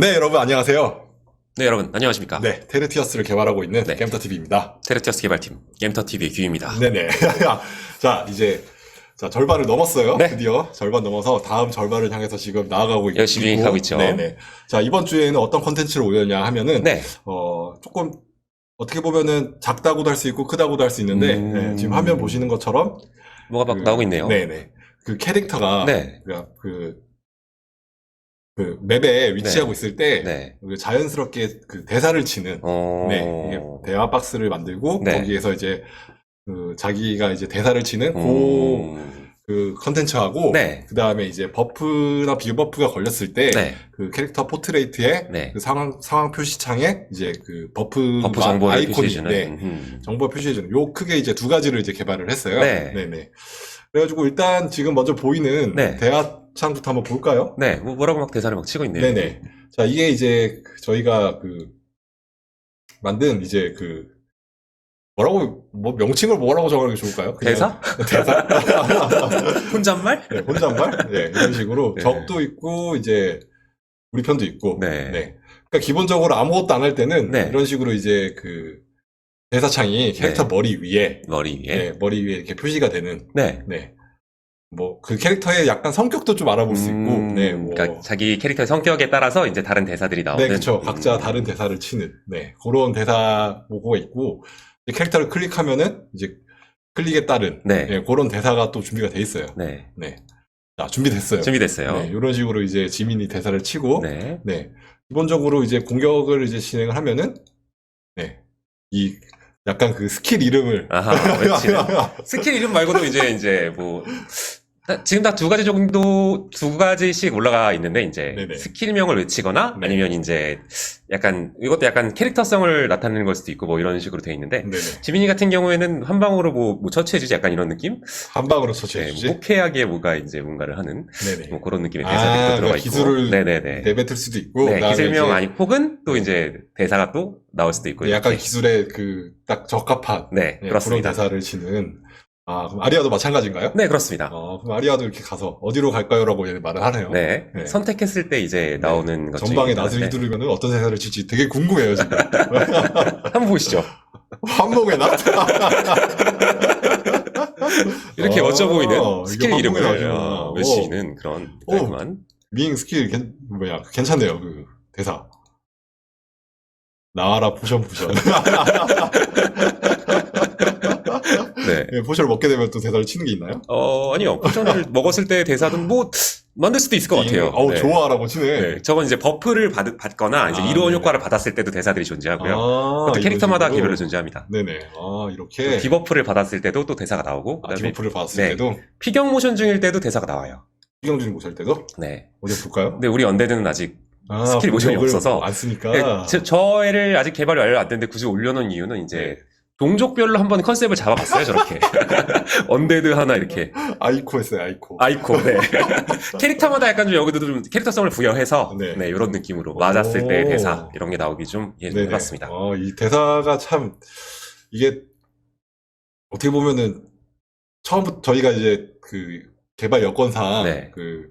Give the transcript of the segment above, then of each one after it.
네, 여러분 안녕하세요. 네, 여러분, 안녕하십니까. 네, 테르티어스를 개발하고 있는 네. 겜터TV입니다. 테르티어스 개발팀, 게임터TV의 규입니다. 네네. 자, 이제 자, 절반을 넘었어요. 네. 드디어 절반 넘어서 다음 절반을 향해서 지금 나아가고 있- 열심히 있고. 가고 있죠. 네네. 자, 이번 주에는 어떤 컨텐츠를 올렸냐 하면은 네. 어, 조금 어떻게 보면은 작다고도 할 수 있고 크다고도 할 수 있는데 음. 네, 지금 화면 보시는 것처럼 뭐가 막 그- 나오고 있네요. 네네. 그 캐릭터가 네. 그, 그, 그 맵에 위치하고 있을 때 네. 그 자연스럽게 그 대사를 치는 어... 네, 이게 대화 박스를 만들고 네. 거기에서 이제 그 자기가 이제 대사를 치는 음... 그, 그 컨텐츠하고 네. 그 다음에 이제 버프나 비버프가 걸렸을 때그 네. 캐릭터 포트레이트에 네. 그 상황 상황 표시창에 이제 그 버프, 버프. 네, 음. 정보 표시해주는 요 크게 이제 두 가지를 이제 개발을 했어요. 네. 네네. 그래가지고 일단 지금 먼저 보이는 네. 대화 창부터 한번 볼까요? 네. 뭐 뭐라고 막 대사를 막 치고 있네요. 네네. 자, 이게 이제 그 저희가 그 만든 이제 그 뭐라고 뭐 명칭을 뭐라고 정하는 게 좋을까요? 그냥 대사? 대사? 혼잣말? 네, 혼잣말? 네, 이런 식으로 네. 적도 있고 이제 우리 편도 있고. 네. 그러니까 기본적으로 아무것도 안 할 때는 네. 이런 식으로 이제 그 대사창이 캐릭터 네. 머리 위에 머리 위에. 네, 머리 위에 이렇게 표시가 되는 네. 네. 뭐 그 캐릭터의 약간 성격도 좀 알아볼 수 있고 음, 네, 뭐 그러니까 자기 캐릭터의 성격에 따라서 이제 다른 대사들이 나오는. 네, 그쵸. 각자 음. 다른 대사를 치는, 네, 그런 대사 보고가 있고, 이제 캐릭터를 클릭하면은, 이제, 클릭에 따른, 네. 네, 그런 대사가 또 준비가 돼 있어요. 네. 네. 자, 준비됐어요. 준비됐어요. 네, 이런 식으로 이제 지민이 대사를 치고, 네. 네. 기본적으로 이제 공격을 이제 진행을 하면은, 네, 이, 약간 그 스킬 이름을, 아하. 스킬 이름 말고도 이제 이제 뭐 다- 지금 다 두 가지 정도 두 가지씩 올라가 있는데 이제 네네. 스킬명을 외치거나 네. 아니면 이제 약간 이것도 약간 캐릭터성을 나타내는 걸 수도 있고 뭐 이런 식으로 돼 있는데 네네. 지민이 같은 경우에는 한 방으로 뭐, 뭐 처치해주지 약간 이런 느낌? 한 방으로 네, 처치해주지. 뭐 호쾌하게 뭔가 이제 뭔가를 하는 네네. 뭐 그런 느낌의 아, 대사들이 또 들어가 그러니까 있고 기술을 네네네 내뱉을 수도 있고, 네, 기술명 이제 아니 혹은 또 이제 대사가 또 나올 수도 있고 네, 약간. 기술에 그, 딱 적합한, 네 네, 그런 대사를 치는. 아, 그럼 아리아도 마찬가지인가요? 네 그렇습니다 어, 그럼 아리아도 이렇게 가서 어디로 갈까요라고 얘는 말을 하네요. 네. 네. 선택했을 때 이제 나오는 것 중에 전방에 하나인데. 낫을 휘두르면 어떤 대사를 칠지 되게 궁금해요, 지금. 한번 보시죠. 한목의 낫? 이렇게 어, 멋져 보이는 이거 스킬 한국에 이름을 나오죠. 어, 외치는 그런 오. 깔끔한 밍 스킬, 괜, 뭐야, 괜찮네요, 그 대사. 나와라, 포션, 포션. 네. 네, 포션을 먹게 되면 또 대사를 치는 게 있나요? 어 아니요 포션을 먹었을 때 대사는 뭐 만들 수도 있을 것 같아요. 어우, 네. 좋아라고 치네. 네. 저건 이제 버프를 받, 받거나 이제 아, 이로운 네네. 효과를 받았을 때도 대사들이 존재하고요. 아, 캐릭터마다 식으로. 개별로 존재합니다. 네네. 아, 또 이렇게. 디버프를 받았을 때도 또 대사가 나오고 아, 그다음에 디버프를 받았을 네. 때도. 피경 모션 중일 때도 대사가 나와요. 피경준이 못할 때도. 네. 어디 볼까요? 근데 우리 언데드는 아직 아, 스킬 모션이 없어서. 안 쓰니까. 네, 저, 저 애를 아직 개발이 완료 안 됐는데 굳이 올려놓은 이유는 이제 네. 동족별로 한번 컨셉을 잡아봤어요 저렇게 언데드 하나 이렇게 아이코 했어요, 아이코. 아이코 네. 캐릭터마다 약간 좀 여기도 좀 캐릭터성을 부여해서 네. 네, 이런 느낌으로 맞았을 때 오. 대사 이런 게 나오기 좀 예. 해봤습니다 어, 이 대사가 참, 이게, 어떻게 보면은, 처음부터 저희가 이제 그, 개발 여건상, 네. 그,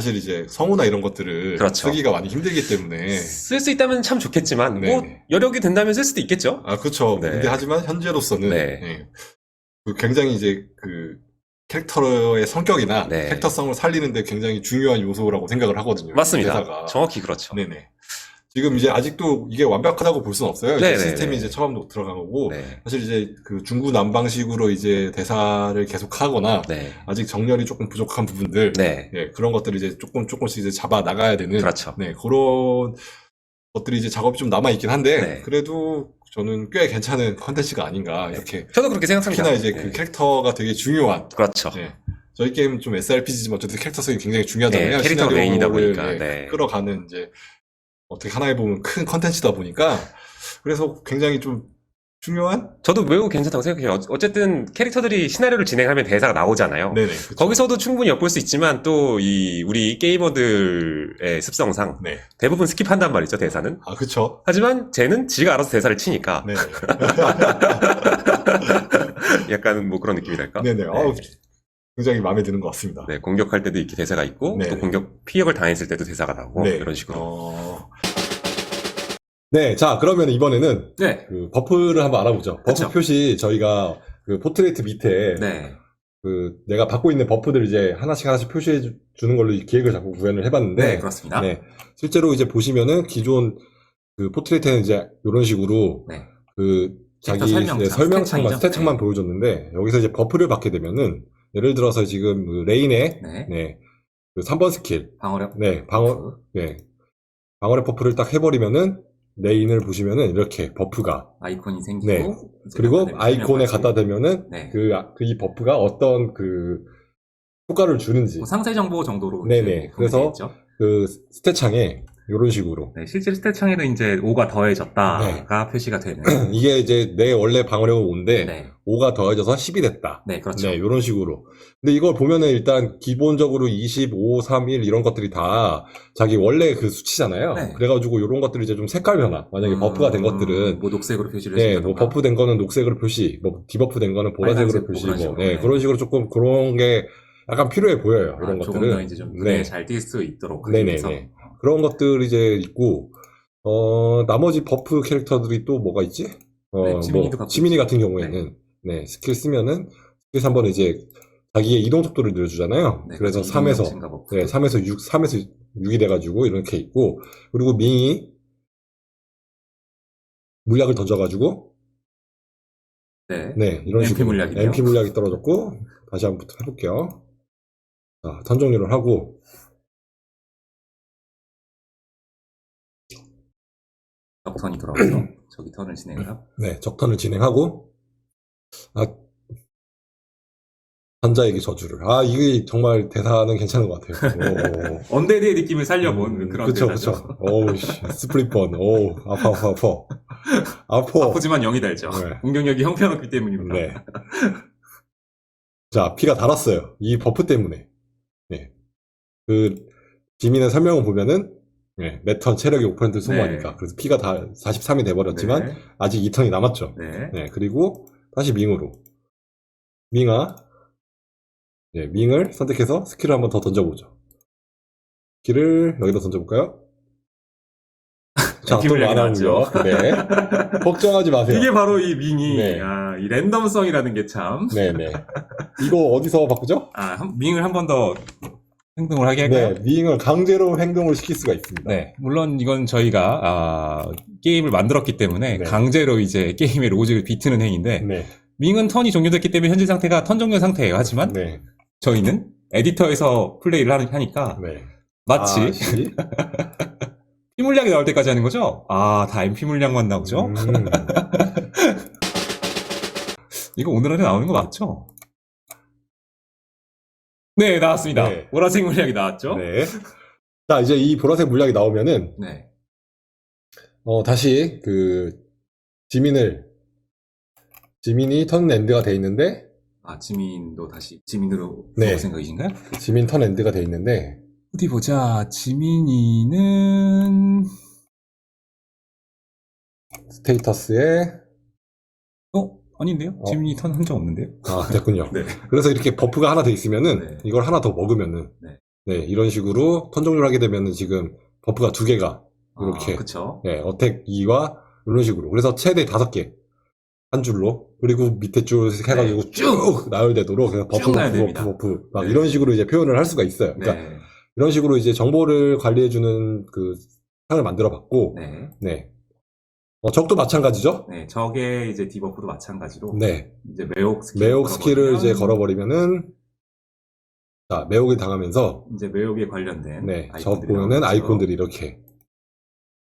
사실 이제 성우나 이런 것들을 그렇죠. 쓰기가 많이 힘들기 때문에, 쓸 수 있다면 참 좋겠지만 뭐 네네. 여력이 된다면 쓸 수도 있겠죠 아, 그쵸. 네. 근데 하지만 현재로서는, 네. 예, 그 굉장히 이제 그, 캐릭터의 성격이나 네. 캐릭터성을 살리는데 굉장히 중요한 요소라고 생각을 하거든요. 맞습니다 대사가. 정확히 그렇죠 네네. 지금 이제 아직도 이게 완벽하다고 볼 수는 없어요. 이제 네네네. 시스템이 이제 처음 들어간 거고, 네. 사실 이제 그 중구 난방식으로 이제 대사를 계속 하거나 네. 아직 정렬이 조금 부족한 부분들, 네. 예, 그런 것들을 이제 조금 조금씩 이제 잡아 나가야 되는, 그렇죠 네, 그런 것들이 이제 작업이 좀 남아 있긴 한데, 네. 그래도 저는 꽤 괜찮은 컨텐츠가 아닌가 이렇게. 저도 그렇게 생각합니다 특히나 이제 네. 그 캐릭터가 되게 중요한, 그렇죠 네. 저희 게임 좀 SRPG지만 어쨌든 캐릭터성이 굉장히 중요하잖아요. 네, 시나리오를, 메인이다 보니까, 네, 네. 끌어가는 이제 어떻게 하나에 보면 큰 컨텐츠다 보니까 그래서 굉장히 좀 중요한 저도 매우 괜찮다고 생각해요. 어- 어쨌든 캐릭터들이 시나리오를 진행하면 대사가 나오잖아요. 네네 그쵸. 거기서도 충분히 엿볼 수 있지만 또 이 우리 게이머들의 습성상 네. 대부분 스킵한단 말이죠 대사는. 아 그쵸. 하지만 쟤는 지가 알아서 대사를 치니까 네네. 약간 뭐 그런 느낌이랄까. 네네. 어우, 굉장히 마음에 드는 것 같습니다. 네, 공격할 때도 이렇게 대사가 있고 네네. 또 공격 피격을 당했을 때도 대사가 나오고 네. 이런 식으로. 어, 네, 자, 그러면 이번에는 네. 그 버프를 한번 알아보죠. 버프 그쵸. 표시 저희가 그 포트레이트 밑에 네. 그 내가 받고 있는 버프들을 이제 하나씩 하나씩 표시해 주- 주는 걸로 이 기획을 자꾸 구현을 해봤는데 네, 그렇습니다. 네. 실제로 이제 보시면은 기존 그 포트레이트는 이제 이런 식으로 네. 그 자기 설명창, 네, 설명창만 스탯창이죠. 스탯창만 네. 보여줬는데 여기서 이제 버프를 받게 되면은 예를 들어서 지금 그 레인의 네. 네. 그 3번 스킬 방어력. 네, 방어 네. 방어력 버프를 딱 해버리면은 레인을 보시면은 이렇게 버프가 아이콘이 생기고. 네. 그리고 아이콘에. 갖다 대면은 네. 그, 그이 버프가 어떤 그 효과를 주는지 뭐 상세 정보 정도로. 네네. 그래서. 그 스탯 창에 이런 식으로 네, 실제로 스탯창에는 이제 5가 더해졌다가 표시가 되는. 이게 이제 내 원래 방어력은 5인데 네. 5가 더해져서 10이 됐다. 네, 그렇죠. 네, 이런 식으로. 근데 이걸 보면은 일단 기본적으로 25, 3, 1 이런 것들이 다 자기 원래 그 수치잖아요. 네. 그래가지고 이런 것들이 이제 좀 색깔 변화. 만약에 버프가 된 음, 것들은 뭐 녹색으로 표시를 네, 해준다던가. 뭐 버프 된 거는 녹색으로 표시, 뭐 디버프 된 거는 보라색으로 표시, 뭐, 네, 네. 그런 식으로 조금 그런 게 약간 필요해 보여요. 아, 이런 조금 것들은. 더 이제 좀 눈에 네. 잘띌수 있도록 네네네. 그런 것들이 이제 있고, 어, 나머지 버프 캐릭터들이 또 뭐가 있지? 어, 네, 뭐, 지민이 있죠. 같은 경우에는, 네. 스킬 쓰면은, 스킬 3번에 이제 자기의 이동 속도를 늘려주잖아요. 네, 그래서 그렇죠. 3에서, 이동력 증가 버프. 네, 3에서 6, 3에서 6이 돼가지고 이렇게 있고, 그리고 밍이 물약을 던져가지고, 네. 네, 이런 MP 식으로. 물약이네요. MP 물약이 떨어졌고, 다시 한번 해볼게요. 자, 턴 종료를 하고, 적턴이 돌아와서 저기 턴을 진행을 하고. 네, 적턴을 진행하고, 아, 환자에게 저주를. 아, 이게 정말 대사는 괜찮은 것 같아요. 오. 언데드의 느낌을 살려본 음, 그런 그쵸, 대사죠. 그쵸. 오우, 씨, 스프릿번. 오우, 아파, 아파, 아파. 아파. 아프지만 영이 달죠. 네. 공격력이 형편없기 때문입니다. 네. 자, 피가 달았어요. 이 버프 때문에. 네. 그, 지민의 설명을 보면은, 네, 매턴 체력이 5% 소모하니까. 네. 그래서 피가 다 43이 돼버렸지만, 네. 아직 2턴이 남았죠. 네. 네, 그리고 다시 밍으로. 밍아. 네, 밍을 선택해서 스킬을 한번 더 던져보죠. 스킬을 여기다 던져볼까요? 자, 또 물량이 많아고요. 네. 걱정하지 마세요. 이게 바로 이 밍이, 네. 아, 이 랜덤성이라는 게 참. 네네. 이거 어디서 바꾸죠? 아, 한- 밍을 한 번 더 행동을 하게 할까요? 네, 밍을 강제로 행동을 시킬 수가 있습니다. 네, 물론 이건 저희가 아, 게임을 만들었기 때문에 네. 강제로 이제 게임의 로직을 비트는 행위인데 네, 밍은 턴이 종료됐기 때문에 현재 상태가 턴 종료 상태예요. 하지만 네, 저희는 에디터에서 플레이를 하니- 하니까 네. 마치 아, 씨. 피 물량이 나올 때까지 하는 거죠? 아, 다 MP 물량만 나오죠? 음, 이거 오늘 안에 나오는 거 맞죠? 네, 나왔습니다. 네. 보라색 물량이 나왔죠? 네. 자, 이제 이 보라색 물약이 나오면은, 네. 어, 다시 그, 지민을, 지민이 턴 엔드가 돼 있는데, 아, 지민도 다시 지민으로 네. 네. 생각이신가요? 지민 턴 엔드가 돼 있는데, 어디 보자. 지민이는 스테이터스에, 어 아닌데요? 어. 지민이 턴 한 적 없는데요? 아, 됐군요. 네. 그래서 이렇게 버프가 하나 돼 있으면은, 네. 이걸 하나 더 먹으면은, 네. 네, 이런 식으로 턴 종료를 하게 되면은 지금 버프가 두 개가, 이렇게. 아, 그쵸. 네, 어택 2와 이런 식으로. 그래서 최대 다섯 개. 한 줄로. 그리고 밑에 줄 해가지고 네. 쭉 나열되도록 그냥 버프, 버프. 버프, 버프. 막 네. 이런 식으로 이제 표현을 할 수가 있어요. 그러니까 네. 이런 식으로 이제 정보를 관리해주는 그 상을 만들어 봤고, 네. 네. 어, 적도 마찬가지죠? 네. 저게 이제 디버프도 마찬가지로. 네. 이제 매혹 스킬. 매혹 스킬을 이제 걸어버리면은, 자, 매혹이 당하면서, 이제 매혹에 관련된. 네. 적 보면은. 아이콘들이 이렇게,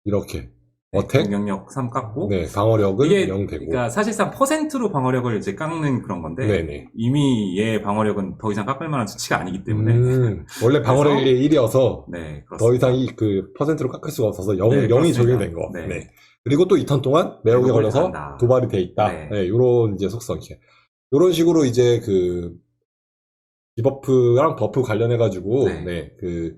이렇게. 네, 어택? 공격력 3 깎고. 네. 방어력은 이게 0 되고. 그러니까 사실상 퍼센트로 방어력을 이제 깎는 그런 건데 네네. 이미 얘 방어력은 더 이상 깎을 만한 수치가 아니기 때문에 음, 원래 방어력이 1이어서 네 그렇습니다. 더 이상 이 그 퍼센트로 깎을 수가 없어서 0, 네, 0이 그렇습니다. 적용된 거. 네. 네. 그리고 또 2턴 동안 매혹에 걸려서 당한다. 도발이 돼 있다. 네. 네. 요런 이제 속성. 요런 식으로 이제 그 디버프랑 버프 관련해가지고, 네. 네. 그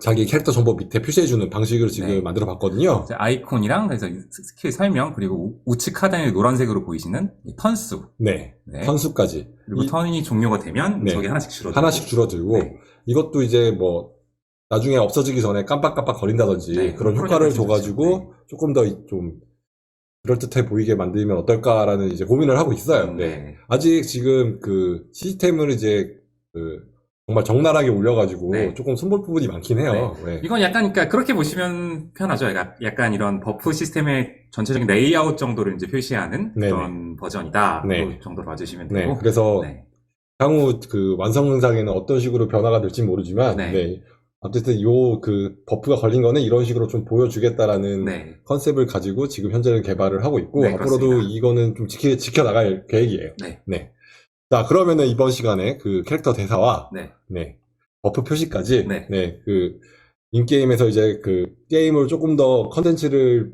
자기 캐릭터 정보 밑에 표시해주는 방식을 지금 네. 만들어 봤거든요. 아이콘이랑 그래서 스- 스킬 설명 그리고 우- 우측 하단에 노란색으로 보이시는 이 턴수 네. 네. 선수까지. 그리고 이- 턴이 종료가 되면 네. 저게 하나씩 줄어들고 하나씩 줄어들고, 네. 이것도 이제 뭐, 나중에 없어지기 전에 깜빡깜빡 거린다든지 네, 그런 효과를 줘가지고 있었죠. 조금 더 좀 그럴듯해 보이게 만들면 어떨까라는 이제 고민을 하고 있어요. 네. 네. 아직 지금 그 시스템을 이제 그 정말 적나라하게 올려가지고 네. 조금 손볼 부분이 많긴 해요. 네. 이건 약간, 그러니까 그렇게 보시면 편하죠. 약간, 이런 버프 시스템의 전체적인 레이아웃 정도를 이제 표시하는 네네. 그런 버전이다. 네. 그 정도로 봐주시면 네, 되고. 그래서 네. 향후 그 완성 영상에는 어떤 식으로 변화가 될지 모르지만, 네. 네. 어쨌든 요 그 버프가 걸린 거는 이런 식으로 좀 보여주겠다라는 네. 컨셉을 가지고 지금 현재는 개발을 하고 있고, 네, 앞으로도 그렇습니다. 이거는 좀 지켜, 지켜나갈 계획이에요. 네. 자, 그러면은 이번 시간에 그 캐릭터 대사와, 네. 네, 버프 표시까지, 네. 네, 그, 인게임에서 이제 그 게임을 조금 더 컨텐츠를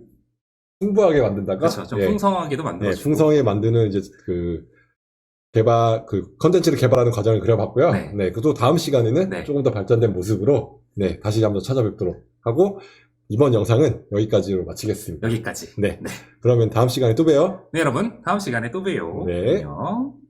풍부하게 만든다가, 그렇죠. 좀 예, 풍성하게도 네, 만들어주고. 풍성하게 만드는 이제 그 개발 그 컨텐츠를 개발하는 과정을 그려봤고요. 네. 네, 그또 다음 시간에는 네. 조금 더 발전된 모습으로 네 다시 한번 찾아뵙도록 하고 이번 영상은 여기까지로 마치겠습니다. 여기까지. 네, 그러면 다음 시간에 또 봬요. 네, 여러분. 다음 시간에 또 봬요. 네. 안녕.